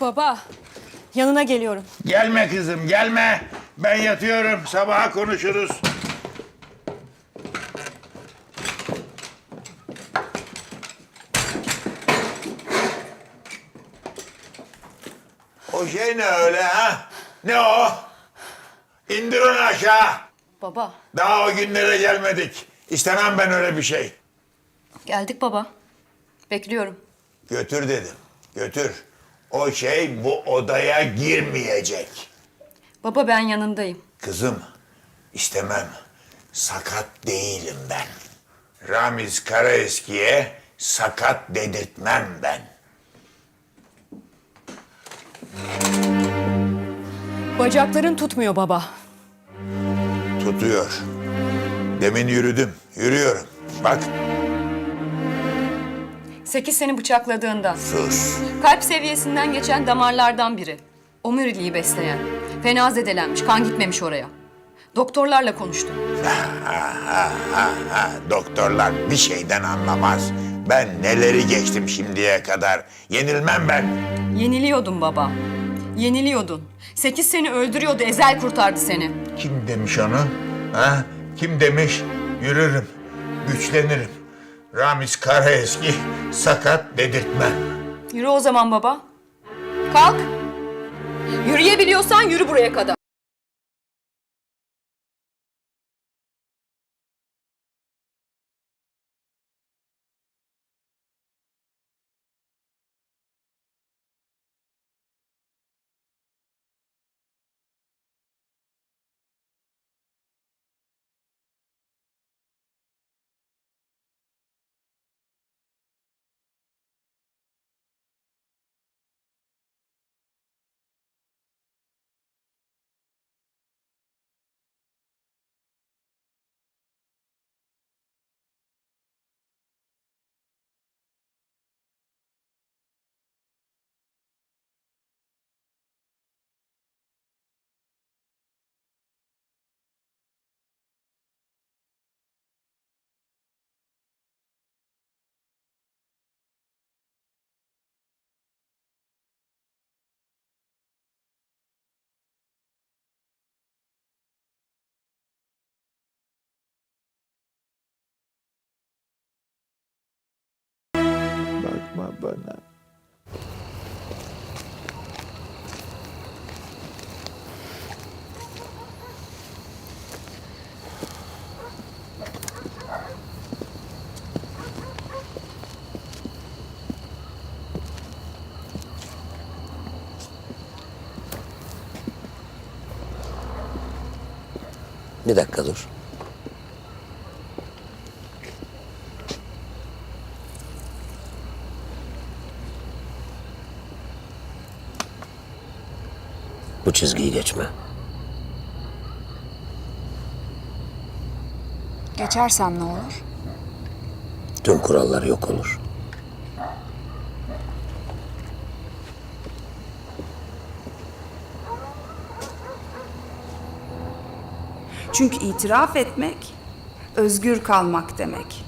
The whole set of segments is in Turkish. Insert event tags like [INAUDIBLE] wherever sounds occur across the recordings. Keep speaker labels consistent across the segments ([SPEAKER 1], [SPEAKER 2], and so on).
[SPEAKER 1] Baba, yanına geliyorum.
[SPEAKER 2] Gelme kızım gelme. Ben yatıyorum. Sabaha konuşuruz. O şey ne öyle ha? Ne o? İndir onu aşağı.
[SPEAKER 1] Baba,
[SPEAKER 2] Daha o günlere gelmedik. İstemem ben öyle bir şey.
[SPEAKER 1] geldik baba. Bekliyorum.
[SPEAKER 2] Götür dedim. Götür. O şey bu odaya girmeyecek.
[SPEAKER 1] Baba ben yanındayım.
[SPEAKER 2] Kızım, istemem. Sakat değilim ben. Ramiz Karaeski'ye sakat dedirtmem ben.
[SPEAKER 1] Bacakların tutmuyor baba.
[SPEAKER 2] Tutuyor. Demin yürüdüm, yürüyorum. Bak,
[SPEAKER 1] Sekiz seni bıçakladığında.
[SPEAKER 2] sus.
[SPEAKER 1] Kalp seviyesinden geçen damarlardan biri. Omuriliği besleyen. Fena zedelenmiş, kan gitmemiş oraya. Doktorlarla konuştum.
[SPEAKER 2] Ha, ha, ha, ha. Doktorlar bir şeyden anlamaz. Ben neleri geçtim şimdiye kadar. Yenilmem ben.
[SPEAKER 1] Yeniliyordun baba. Yeniliyordun. Sekiz seni öldürüyordu, Ezel kurtardı seni.
[SPEAKER 2] Kim demiş onu? Ha? Kim demiş? Yürürüm, güçlenirim. Ramiz Karaeski sakat dedirtmem.
[SPEAKER 1] Yürü o zaman baba. Kalk. Yürüyebiliyorsan yürü buraya kadar.
[SPEAKER 2] Bana.
[SPEAKER 3] Bir dakika dur. Çizgiyi geçme.
[SPEAKER 4] Geçersem ne olur?
[SPEAKER 3] Tüm kurallar yok olur.
[SPEAKER 4] Çünkü itiraf etmek özgür kalmak demek.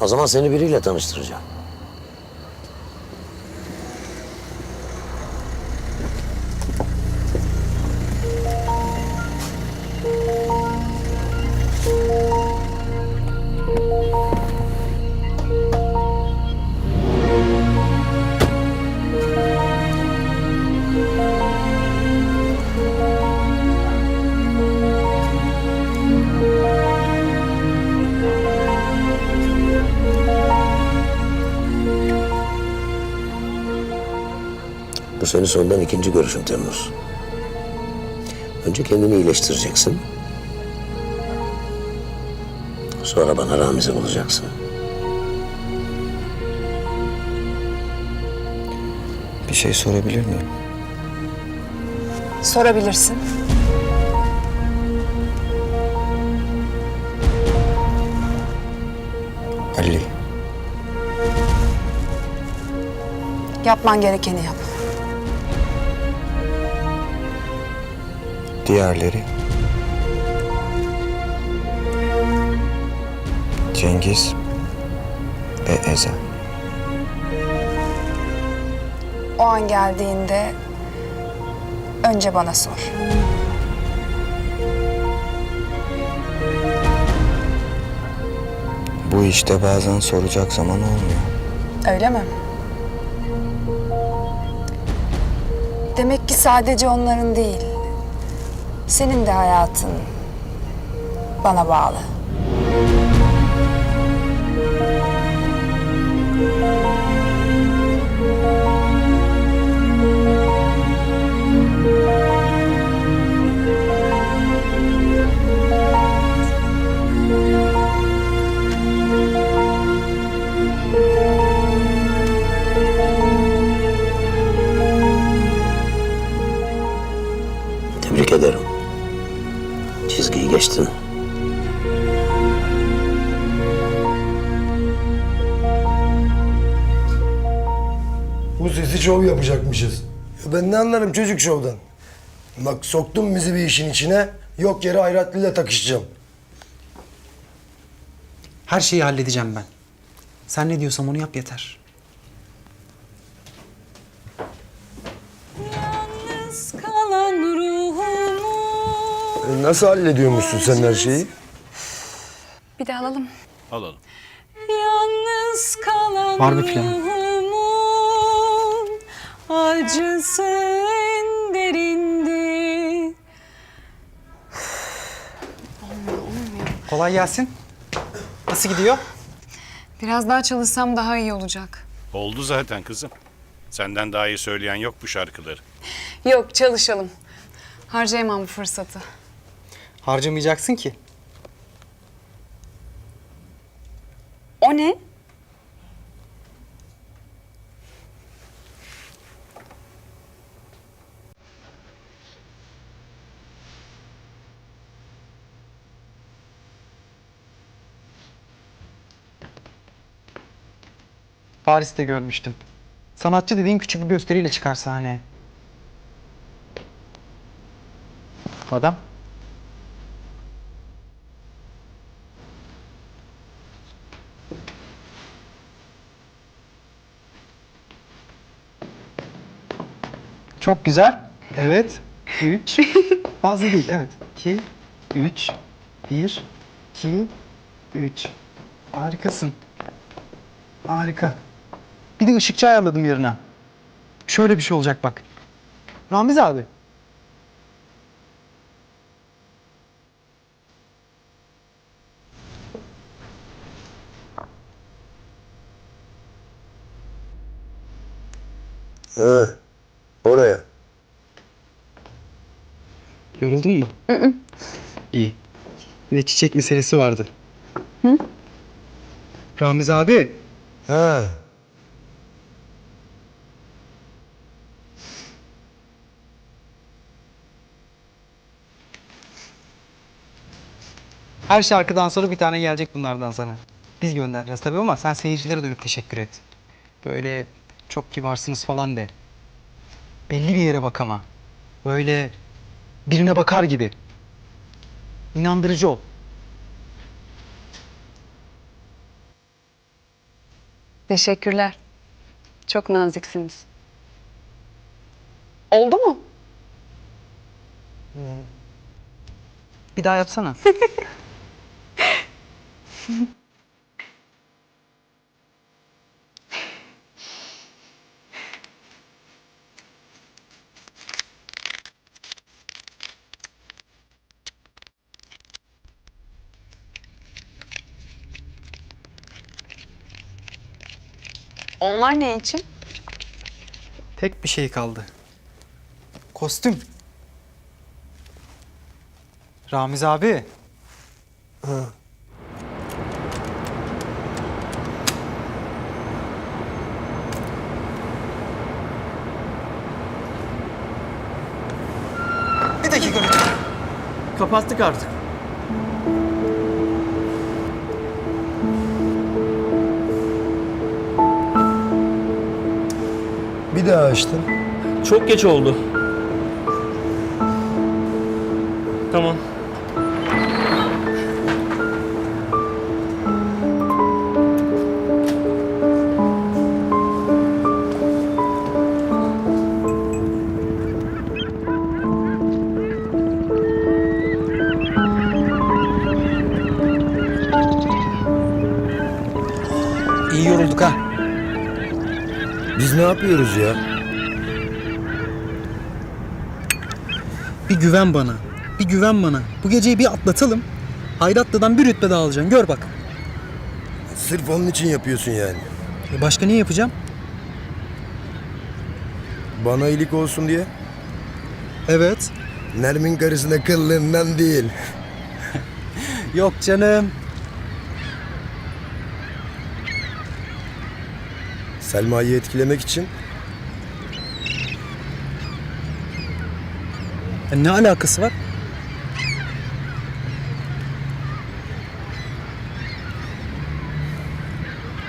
[SPEAKER 3] O zaman seni biriyle tanıştıracağım. Bu senin sondan ikinci görüşüm Temmuz. Önce kendini iyileştireceksin. Sonra bana Ramiz'i bulacaksın.
[SPEAKER 5] Bir şey sorabilir miyim?
[SPEAKER 4] Sorabilirsin.
[SPEAKER 5] Ali,
[SPEAKER 4] Yapman gerekeni yap.
[SPEAKER 5] Diğerleri? Cengiz, E Ezel.
[SPEAKER 4] O an geldiğinde önce bana sor.
[SPEAKER 5] Bu işte bazen soracak zaman olmuyor.
[SPEAKER 4] Öyle mi? Demek ki sadece onların değil. Senin de hayatın bana bağlı.
[SPEAKER 6] Şov yapacakmışız. Ya ben ne anlarım çocuk şovdan. Bak soktun bizi bir işin içine. Yok yere Hayratlı'yla takışacağım.
[SPEAKER 7] Her şeyi halledeceğim ben. Sen ne diyorsam onu yap yeter.
[SPEAKER 8] kalan ruhumu
[SPEAKER 6] E, nasıl hallediyormuşsun sen her şeyi?
[SPEAKER 4] Bir de alalım.
[SPEAKER 9] Alalım.
[SPEAKER 8] Yalnız kalan
[SPEAKER 7] Var bir planı.
[SPEAKER 8] Ruhumun acısı en derindi
[SPEAKER 7] Kolay gelsin. Nasıl gidiyor?
[SPEAKER 4] Biraz daha çalışsam daha iyi olacak.
[SPEAKER 9] Oldu zaten kızım. Senden daha iyi söyleyen yok bu şarkıları.
[SPEAKER 4] Yok çalışalım. Harcayamam bu fırsatı.
[SPEAKER 7] Harcamayacaksın ki.
[SPEAKER 4] O ne?
[SPEAKER 7] Paris'te görmüştüm. Sanatçı dediğin küçük bir gösteriyle çıkar sahneye. Adam. Çok güzel. Evet. Üç. [LAUGHS] Fazla değil. Evet. İki. Üç. Bir. iki, Üç. Harikasın. Harika. Bir de ışıkçı ayarladım yerine. Şöyle bir şey olacak bak. Ramiz abi.
[SPEAKER 6] Ha, oraya.
[SPEAKER 7] Yoruldun mu? İyi. Bir de çiçek meselesi vardı. Hı? Ramiz abi.
[SPEAKER 6] Ha.
[SPEAKER 7] Her şarkıdan sonra bir tane gelecek bunlardan sana. Biz göndereceğiz tabii ama sen seyircilere dönüp teşekkür et. Böyle çok kibarsınız falan de. Belli bir yere bak ama. Böyle birine bakar gibi. İnandırıcı ol.
[SPEAKER 4] Teşekkürler. Çok naziksiniz. Oldu mu?
[SPEAKER 7] Bir daha yapsana. [LAUGHS]
[SPEAKER 4] Onlar ne için?
[SPEAKER 7] Tek bir şey kaldı. Kostüm. Ramiz abi. Bir
[SPEAKER 10] Kapattık artık.
[SPEAKER 6] Bir daha açtın.
[SPEAKER 10] Çok geç oldu.
[SPEAKER 6] Yapıyoruz ya?
[SPEAKER 7] Bir güven bana. Bir güven bana. Bu geceyi bir atlatalım. Hayratlı'dan bir rütbe daha alacaksın. Gör bak.
[SPEAKER 6] Sırf onun için yapıyorsun yani.
[SPEAKER 7] E başka ne yapacağım?
[SPEAKER 6] Bana iyilik olsun diye.
[SPEAKER 7] Evet.
[SPEAKER 6] Nermin karısına kıllığından değil.
[SPEAKER 7] Yok canım.
[SPEAKER 6] Selma'yı etkilemek için
[SPEAKER 7] Ya ne alakası var?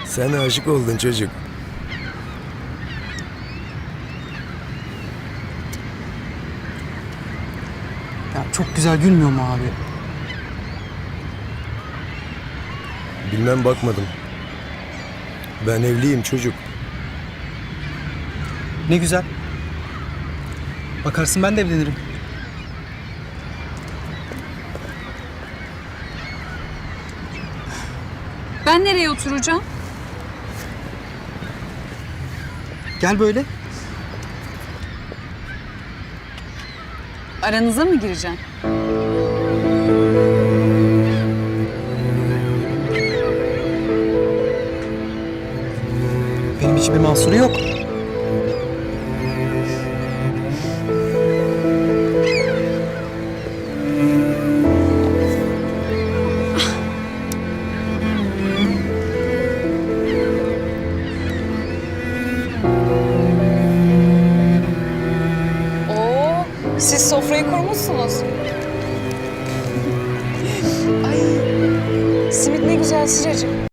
[SPEAKER 6] sen aşık oldun çocuk.
[SPEAKER 7] Ya çok güzel gülmüyor mu abi?
[SPEAKER 6] Bilmem bakmadım. Ben evliyim çocuk.
[SPEAKER 7] Ne güzel. Bakarsın ben de evlenirim.
[SPEAKER 8] Ben nereye oturacağım?
[SPEAKER 7] Gel böyle.
[SPEAKER 4] Aranıza mı gireceğim?
[SPEAKER 7] Benim hiçbir mahsuru yok.